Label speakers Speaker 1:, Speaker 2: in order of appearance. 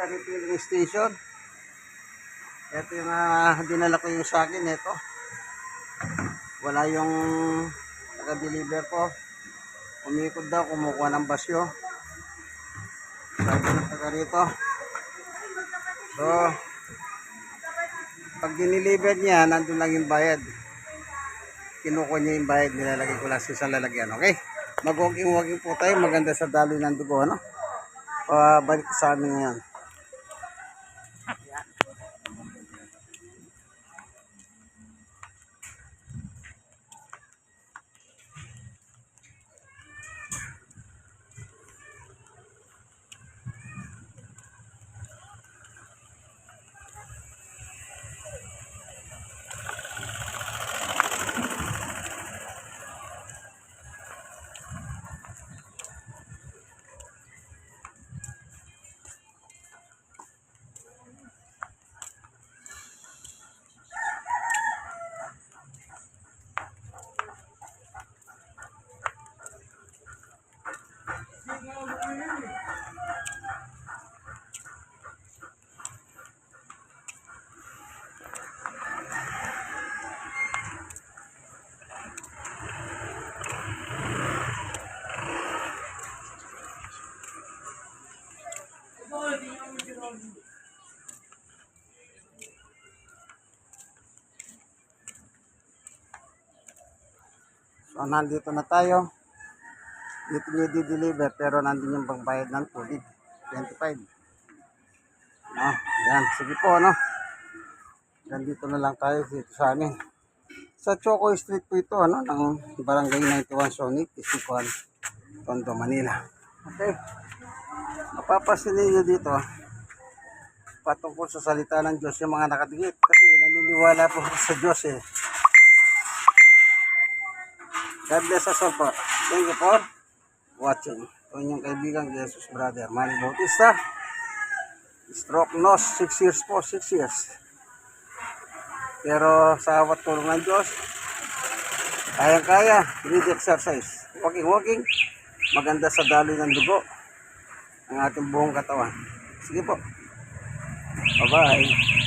Speaker 1: sa refilling station. Ito yung ah, dinala ko yung sa akin. Ito. Wala yung taga-deliver ko. Umikot daw, kumukuha ng basyo. Sabi ng taga rito. So, pag diniliver niya, nandun lang yung bayad. Kinukuha niya yung bayad, nilalagay ko lang sa isang lalagyan. Okay? Mag-walking-walking po tayo. Maganda sa daloy ng dugo, ano? Pabalik sa amin ngayon. So, nandito na tayo. Dito niya di-deliver pero nandun yung pangbayad ng tubig. 25. No, yan. Sige po, no? Nandito na lang tayo dito sa amin. Sa Choco Street po ito, ano, ng Barangay 91 Sonic, Isikuan, Tondo, Manila. Okay. Mapapasin ninyo dito, patungkol sa salita ng Diyos yung mga nakadikit. Kasi naniniwala po sa Diyos eh. God bless us all po. Thank you for watching. Ito inyong kaibigan, Jesus Brother, Manny Bautista. Stroke nose, 6 years po, 6 years. Pero sa awat tulong ng Diyos, kayang-kaya, read exercise. Walking, walking, maganda sa daloy ng dugo ang ating buong katawan. Sige po. Bye-bye.